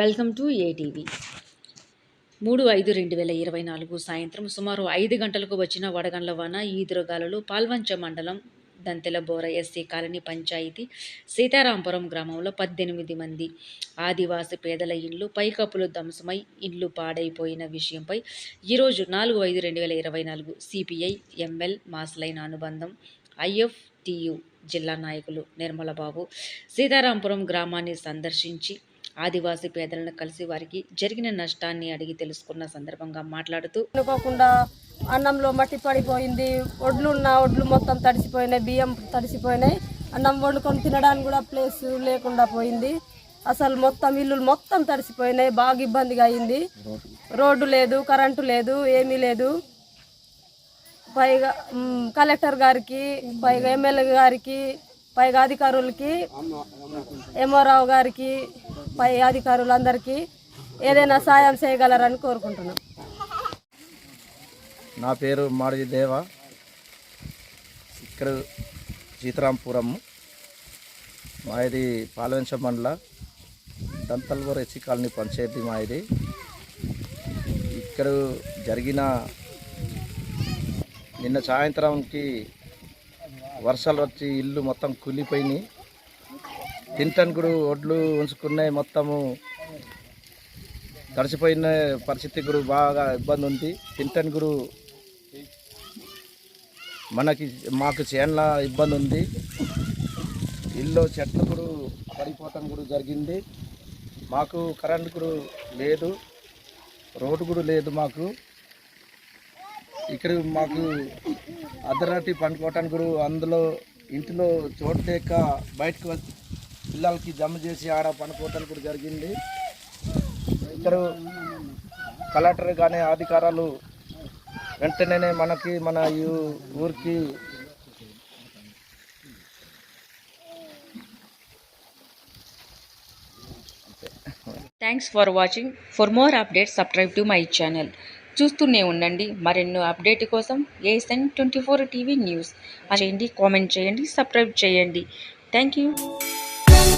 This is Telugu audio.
Welcome to ATV. మూడు ఐదు రెండు వేల ఇరవై నాలుగు సాయంత్రం సుమారు ఐదు గంటలకు వచ్చిన వడగండ్ల వాన ఈదురుగాలులు పాల్వంచ మండలం దంతెలబోర ఎస్సీ కాలనీ పంచాయతీ సీతారాంపురం గ్రామంలో పద్దెనిమిది మంది ఆదివాసి పేదల ఇండ్లు పైకప్పులు ధ్వంసమై ఇండ్లు పాడైపోయిన విషయంపై ఈరోజు నాలుగు ఐదు రెండు వేల ఇరవై నాలుగు సిపిఐ ఎంఎల్ మాస్లైన అనుబంధం ఐఎఫ్టియు జిల్లా నాయకులు నిర్మలబాబు సీతారాంపురం గ్రామాన్ని సందర్శించి ఆదివాసీ పేదలను కలిసి వారికి జరిగిన నష్టాన్ని అడిగి తెలుసుకున్న సందర్భంగా మాట్లాడుతూ అనుకోకుండా అన్నంలో మట్టి పడిపోయింది ఒడ్లు ఉన్న ఒడ్లు మొత్తం తడిసిపోయినాయి బియ్యం తడిసిపోయినాయి అన్నం వండుకొని తినడానికి కూడా ప్లేస్ లేకుండా పోయింది. అసలు మొత్తం ఇల్లులు మొత్తం తడిసిపోయినాయి బాగా ఇబ్బందిగా అయింది. రోడ్డు లేదు కరెంటు లేదు ఏమీ లేదు. పైగా కలెక్టర్ గారికి పైగా ఎమ్మెల్యే గారికి పైగా అధికారులకి ఎంఓరావు గారికి పై అధికారులందరికీ ఏదైనా సాయం చేయగలరని కోరుకుంటున్నాం. నా పేరు మాడవి దేవ. ఇక్కడ సీతారాంపురం మాది పాలవెంచ మండల. దంతల్వర ఎస్సీ కాలనీ పంచాయతీ మాది. ఇక్కడ జరిగిన నిన్న సాయంత్రంకి వర్షాలు వచ్చి ఇల్లు మొత్తం కులిపోయినాయి తింటాను కూడా ఒడ్లు ఉంచుకున్నాయి మొత్తము. తడిసిపోయిన పరిస్థితి కూడా బాగా ఇబ్బంది ఉంది. తింటాను కూడా మనకి మాకు చేనుల ఇబ్బంది ఉంది. ఇల్లు చెట్లు కూడా పడిపోవటం కూడా జరిగింది. మాకు కరెంట్ కూడా లేదు. రోడ్డు కూడా లేదు మాకు. ఇక్కడ మాకు అర్ధరాత్రి పండుకోవటానికి కూడా అందులో ఇంటిలో చోటు లేక బయటకు పిల్లలకి జమ చేసి ఆడ పండుకోవటానికి కూడా జరిగింది. ఇక్కడ కలెక్టర్ కానీ అధికారాలు వెంటనే మనకి మన ఈ ఊరికి thanks for watching for more updates subscribe to my channel చూస్తూనే ఉండండి. మరెన్నో అప్డేట్ కోసం ASN twenty four TV news చేయండి కామెంట్ చేయండి సబ్స్క్రైబ్ చేయండి. Thank you